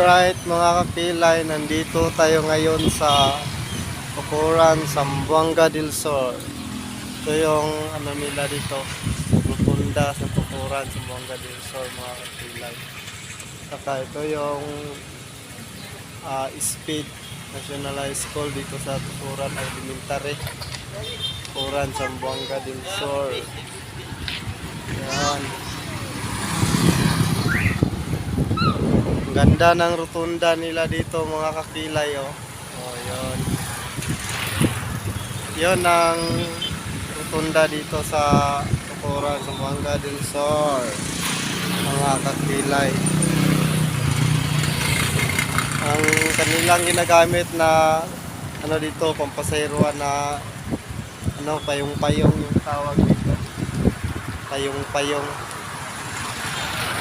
Alright mga kakilay, nandito tayo ngayon sa Tukuran, Sambuanga del Sur. Ito yung ano nila dito, rotunda sa Tukuran, Sambuanga del Sur mga kakilay. Saka ito yung ah, Speed National High School dito sa Tukuran, Elementary. Tukuran, Sambuanga del Sur. Yan. Ganda ng rotunda nila dito mga kakilay oh. Oh, yun. Yun ang rotunda dito sa Tukuran, sa Buanga del Sur. Mga kakilay. Ang kanilang ginagamit na ano dito, pampasayruan na ano, payong-payong yung tawag dito. Payong-payong.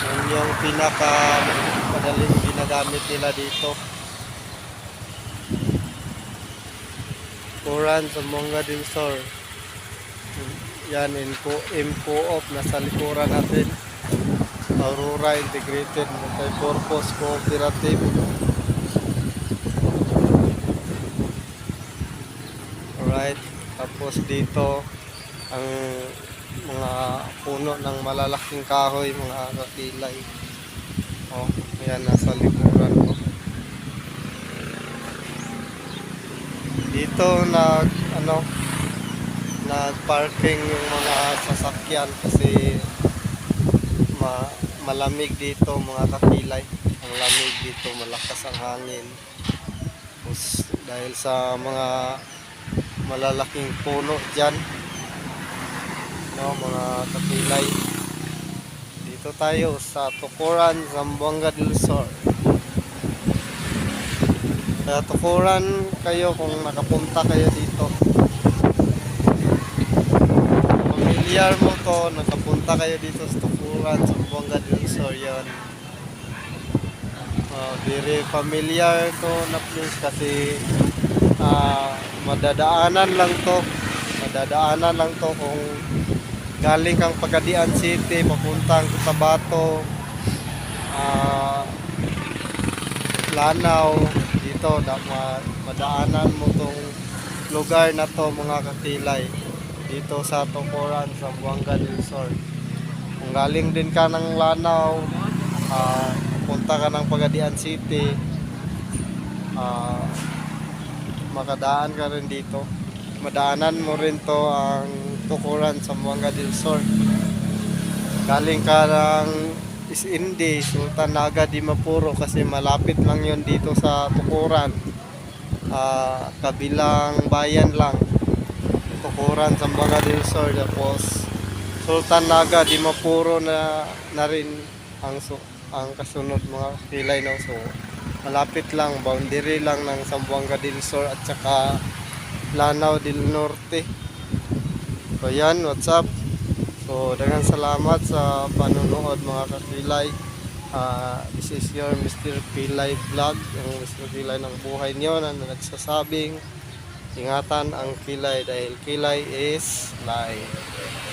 Yun yung pinaka madaling ginagamit nila dito. Kuran sa Monga del Sur. Yan, info, info op nasa likuran natin. Aurora Integrated Multipurpose Cooperative. Alright. Tapos dito, ang mga puno ng malalaking kahoy, mga kakilay. Oh, ayan, nasa likuran ko. Dito nag, ano, nag-parking yung mga sasakyan kasi ma malamig dito mga kakilay. Ang lamig dito, malakas ang hangin. Tapos dahil sa mga malalaking puno dyan, no, mga kakilay. Dito tayo sa Tukuran, Zamboanga del Sur. Sa Tukuran kayo kung nakapunta kayo dito. Familiar mo to, nakapunta kayo dito sa Tukuran, Zamboanga del Sur. Yan. Uh, very familiar to na place kasi ah, madadaanan lang to. Madadaanan lang to kung galing kang Pagadian City papuntang Cotabato ah Lanao. Dito ma, madaanan mo tong lugar na to mga kakilay dito sa Tukuran sa Buanga del Sur. Kung galing din ka ng Lanao ah punta ka ng Pagadian City ah makadaan ka rin dito. Madaanan mo rin to ang tukuran sa Buanga del Sur. Galing ka ng Isindi, Sultan Naga di Mapuro kasi malapit lang yon dito sa tukuran. Ah, kabilang bayan lang. Tukuran sa Buanga del Sur. Tapos Sultan Naga di Mapuro na, na rin ang, ang kasunod mga kilay no. So malapit lang, boundary lang ng Zamboanga del Sur at saka Lanao del Norte. So yan, what's up? So daghang salamat sa panonood mga kakilay. Ah, this is your Mr. Pilay Vlog, yung Mr. Pilay ng buhay niyo na nagsasabing ingatan ang kilay dahil kilay is life.